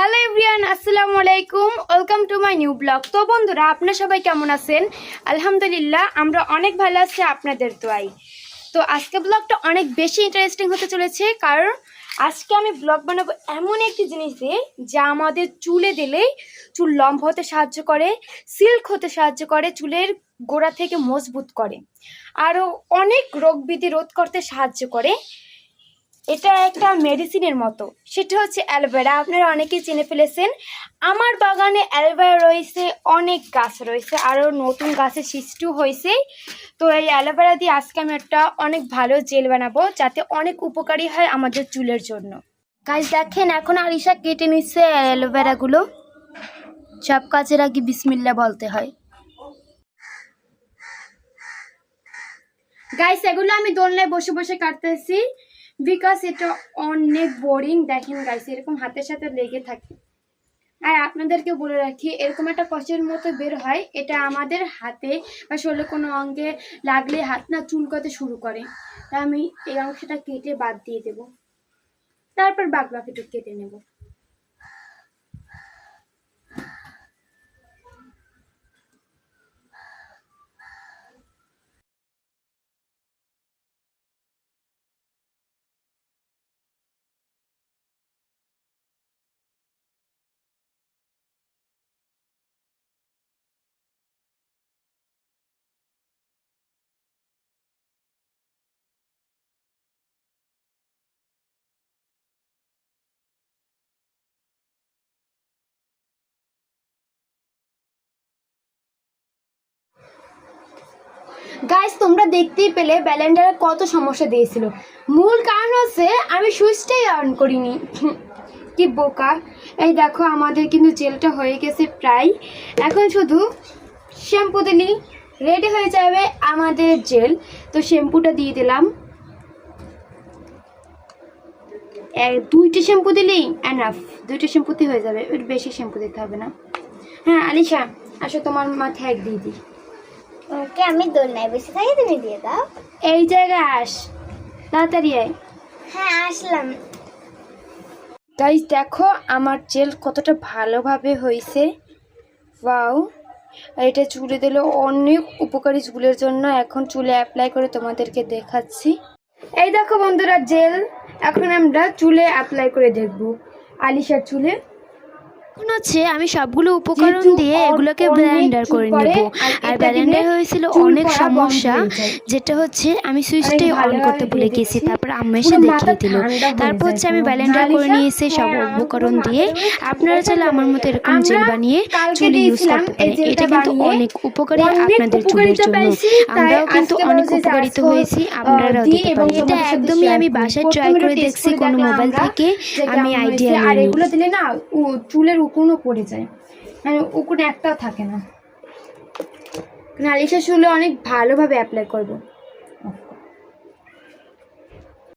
Hello everyone আসসালামু আলাইকুম welcome to my new blog তো বন্ধুরা, আপনারা সবাই কেমন আছেন? আলহামদুলিল্লাহ, আমরা অনেক ভালো আছি আপনাদের দোয়াই তো আজকে ব্লগটা অনেক বেশি ইন্টারেস্টিং হতে চলেছে, কারণ আজকে আমি ব্লগ বানাবো এমন একটি জিনিস দিয়ে, যা আমাদের চুলে দিলেই চুল লম্বা হতে সাহায্য করে সিল্ক হতে সাহায্য করে, চুলের গোড়া থেকে মজবুত করে। আরও অনেক রোগ বিধি রোধ করতে সাহায্য করে। এটা একটা মেডিসিনের মতো। সেটা হচ্ছে অ্যালোভেরা, আপনারা অনেকেই চিনে ফেলেছেন। আমার বাগানে অ্যালোভেরা রয়েছে, অনেক গাছ রয়েছে, আরও নতুন গাছের সৃষ্টিও হয়েছে। তো এই অ্যালোভেরা দিয়ে আজকে আমি একটা অনেক ভালো জেল বানাবো, যাতে অনেক উপকারী হয় আমাদের চুলের জন্য। গাছ দেখেন, এখন আরিশা কেটে নিচ্ছে অ্যালোভেরাগুলো। সব কাজের আগে বিসমিল্লা বলতে হয়। গাইস এগুলো আমি দোলনায় বসে বসে কাটতেছি। বিকজ এটা অনেক বোরিং দেখেন গাইস এরকম হাতের সাথে লেগে থাকে। আর আপনাদেরকে বলে রাখি, এরকম একটা কষের মতো বের হয়, এটা আমাদের হাতে বা শরীরে কোনো অঙ্গে লাগলে হাত না চুলকাতে শুরু করে। তা আমি এই অংশটা কেটে বাদ দিয়ে দেব। তারপর বাঘ বাকিটুকু কেটে নেব। গাইস তোমরা দেখতেই পেলে ব্যালেন্ডারে কত সমস্যা দিয়েছিল। মূল কারণ হচ্ছে, আমি সুইচটাই অন করিনি। কি বোকা। এই দেখো, আমাদের কিন্তু জেলটা হয়ে গেছে প্রায়। এখন শুধু শ্যাম্পু দিলি রেডি হয়ে যাবে আমাদের জেল। তো শ্যাম্পুটা দিয়ে দিলাম। দুইটা শ্যাম্পু দিলেই এনাফ দুইটা শ্যাম্পুতে হয়ে যাবে। বেশি শ্যাম্পু দিতে হবে না। হ্যাঁ আলিশা, আসো তোমার মাথায় এক দিয়ে দিই। ওকে আমি দোল দোলনায় বসে থাকি তুমি দিয়ে দাও। এই জায়গায় আস। তাড়াতাড়ি আয়। হ্যাঁ আসলাম। গাইজ দেখো আমার জেল কতটা ভালোভাবে হয়েছে। ওয়াও। আর এটা চুলে দিলে অনেক উপকারী চুলের জন্য। এখন চুলে অ্যাপ্লাই করে তোমাদেরকে দেখাচ্ছি। এই দেখো বন্ধুরা জেল। এখন আমরা চুলে অ্যাপ্লাই করে দেখব। আলিশার চুলে। এখন হচ্ছে আমি সবগুলো উপকরণ দিয়ে এগুলোকে ব্লেন্ডার করে নেব। আর ব্লেন্ডার হয়েছিল অনেক সমস্যা যেটা হচ্ছে আমি সুইচটাই অন করতে ভুলে গেছি তারপর আম্মা এসে দেখিয়ে দিল। তারপর হচ্ছে আমি। ব্লেন্ডার করে? নিয়ে এসে সব হ্যাঁ, উপকরণ দিয়ে আপনারা চাইলে আমার মতো এরকম জেল বানিয়ে চুলে ইউজ করতে পারেন। এটা কিন্তু অনেক উপকারী আপনাদের চুলের জন্য। আমরাও কিন্তু অনেক উপকারিত হয়েছি আপনারাও দিতে এবং পারেন এটা একদমই আমি বাসায় ট্রাই করে দেখছি কোনো মোবাইল থেকে। আমি আইডিয়া। আর এগুলো দিলে না চুলের উকুনও পড়ে যায়। মানে উকুন একটাও থাকে না। নালিশের সুলে অনেক ভালোভাবে অ্যাপ্লাই করব।